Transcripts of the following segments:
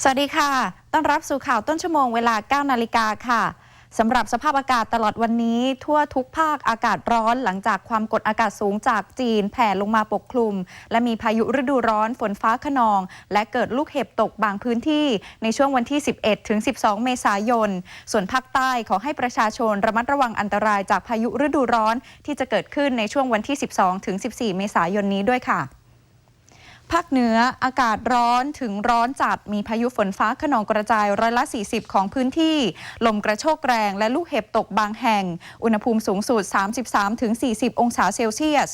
สวัสดีค่ะ ต้อนรับสู่ข่าวต้นชั่วโมงเวลา 9 นาฬิกาค่ะ สำหรับสภาพอากาศตลอดวันนี้ ทั่วทุกภาคอากาศร้อนหลังจากความกดอากาศสูงจากจีนแผ่ลงมาปกคลุม และมีพายุฤดูร้อนฝนฟ้าขนอง และเกิดลูกเห็บตกบางพื้นที่ในช่วงวันที่ 11 ถึง 12 เมษายน ส่วนภาคใต้ขอให้ประชาชนระมัดระวังอันตรายจากพายุฤดูร้อนที่จะเกิดขึ้นในช่วงวันที่ 12 ถึง 14 เมษายนนี้ด้วยค่ะ ภาคเหนืออากาศร้อนถึงร้อนจัดมีพายุฝนฟ้าขนองกระจายร้อยละ 40 ของพื้นที่ ลมกระโชกแรงและลูกเห็บตกบางแห่ง อุณหภูมิสูงสุด 33-40 องศาเซลเซียส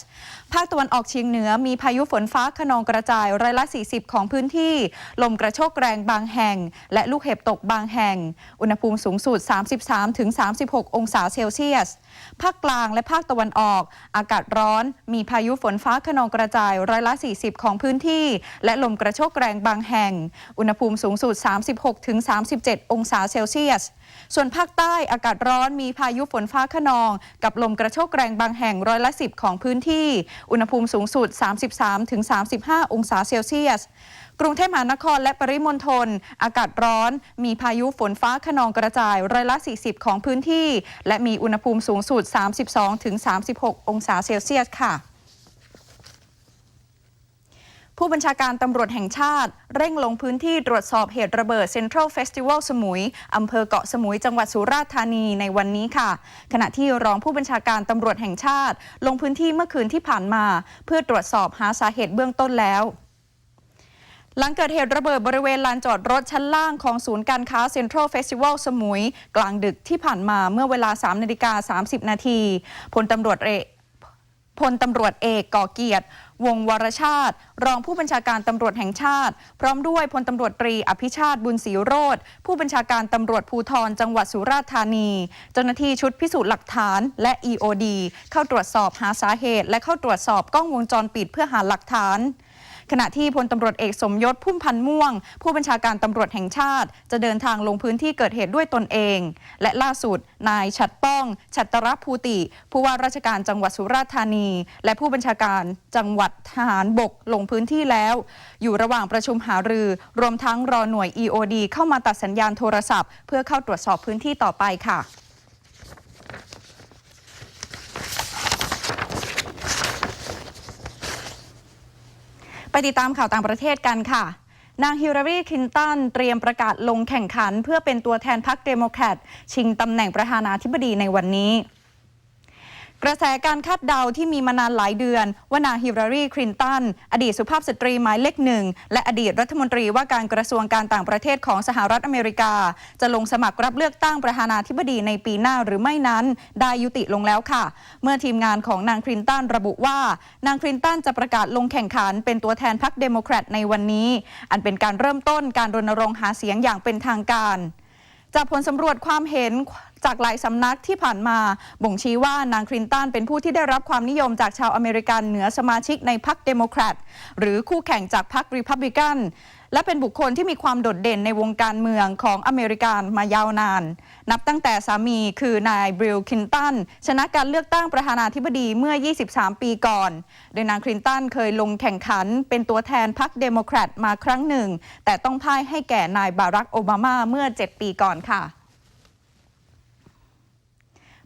ภาคตะวันออกเฉียงเหนือมีพายุฝนฟ้าขนองกระจายร้อยละ 40 ของพื้นที่ ลมกระโชกแรงบางแห่ง และลูกเห็บตกบางแห่ง อุณหภูมิสูงสุด 33-36 องศาเซลเซียส ภาคกลางและภาคตะวันออก อากาศร้อน มีพายุฝนฟ้าขนองกระจายร้อยละ 40 ของพื้นที่และลมกระโชกแรงบางแห่ง อุณหภูมิสูงสุด 36-37 องศาเซลเซียส ส่วนภาคใต้อากาศร้อนมีพายุฝนฟ้าขนอง กับลมกระโชกแรงบางแห่งร้อยละ10ของพื้นที่ อุณหภูมิสูงสุด 33-35 องศาเซลเซียสกรุงเทพมหานครและปริมณฑลอากาศร้อน มีพายุฝนฟ้าขนองกระจายร้อยละ 40 ของพื้นที่ และมีอุณหภูมิสูงสุด 32-36 องศาเซลเซียสค่ะ ผู้บัญชาการตำรวจแห่งชาติ เร่งลงพื้นที่ตรวจสอบเหตุระเบิดเซ็นทรัลเฟสติวัลสมุยอำเภอเกาะสมุยจังหวัดสุราษฎร์ธานีในวันนี้ค่ะ ขณะที่รองผู้บัญชาการตำรวจแห่งชาติ ลงพื้นที่เมื่อคืนที่ผ่านมา เพื่อตรวจสอบหาสาเหตุเบื้องต้นแล้วหลังเกิดเหตุระเบิดบริเวณลานจอดรถชั้นล่างของศูนย์การค้าเซ็นทรัลเฟสติวัลสมุย กลางดึกที่ผ่านมาเมื่อเวลา 3 นาฬิกา 30 นาทีพลตำรวจเอก พลตำรวจเอกก่อเกียรติ วงวรชาติ รองผู้บัญชาการตำรวจแห่งชาติ พร้อมด้วยพลตำรวจตรีอภิชาติบุญศรีโรธผู้บัญชาการตำรวจภูธรจังหวัดสุราษฎร์ธานี เจ้าหน้าที่ชุดพิสูจน์หลักฐานและ EOD เข้าตรวจสอบหาสาเหตุ และเข้าตรวจสอบกล้องวงจรปิดเพื่อหาหลักฐาน ขณะที่พลตำรวจเอกสมยศพุ่มพันธ์ม่วง ผู้บัญชาการตำรวจแห่งชาติ จะเดินทางลงพื้นที่เกิดเหตุด้วยตนเอง และล่าสุด นายชัดป้อง ชัตรภูติ ผู้ว่าราชการจังหวัดสุราษฎร์ธานี และผู้บัญชาการจังหวัดทหารบกลงพื้นที่แล้ว อยู่ระหว่างประชุมหารือ รวมทั้งรอหน่วย EOD เข้ามาตัดสัญญาณโทรศัพท์ เพื่อเข้าตรวจสอบพื้นที่ต่อไปค่ะ ติดตามข่าวต่างประเทศกันค่ะ นางฮิลลารีคลินตันเตรียมประกาศลงแข่งขัน เพื่อเป็นตัวแทนพรรคเดโมแครตชิงตำแหน่งประธานาธิบดีในวันนี้ กระแสการคาดเดาที่มีมานานหลายเดือน ว่านางฮิลลารีคลินตัน อดีตสุภาพสตรีหมายเลขหนึ่ง และอดีตรัฐมนตรีว่าการกระทรวงการต่างประเทศของสหรัฐอเมริกา จะลงสมัครรับเลือกตั้งประธานาธิบดีในปีหน้าหรือไม่นั้น ได้ยุติลงแล้วค่ะ เมื่อทีมงานของนางคลินตันระบุว่า นางคลินตันจะประกาศลงแข่งขันเป็นตัวแทนพรรคเดโมแครตในวันนี้ อันเป็นการเริ่มต้นการรณรงค์หาเสียงอย่างเป็นทางการจากผลสำรวจความเห็นจากหลายสำนักที่ผ่านมาบ่งชี้ว่านางคลินตันเป็นผู้ที่ได้รับความนิยมจากชาวอเมริกันเหนือสมาชิกในพรรคเดโมแครตหรือคู่แข่งจากพรรครีพับลิกันและเป็นบุคคลที่มีความโดดเด่นในวงการเมืองของอเมริกันมายาวนาน นับตั้งแต่สามีคือนายบิลคินตันชนะการเลือกตั้งประธานาธิบดีเมื่อ 23 ปีก่อน โดยนางคลินตันเคยลงแข่งขันเป็นตัวแทนพรรคเดโมแครตมาครั้งหนึ่ง แต่ต้องพ่ายให้แก่นายบารักโอบามาเมื่อ 7 ปีก่อนค่ะ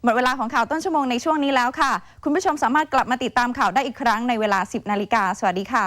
หมดเวลาของข่าวต้นชั่วโมงในช่วงนี้แล้วค่ะ คุณผู้ชมสามารถกลับมาติดตามข่าวได้อีกครั้งในเวลา 10 นาฬิกา สวัสดีค่ะ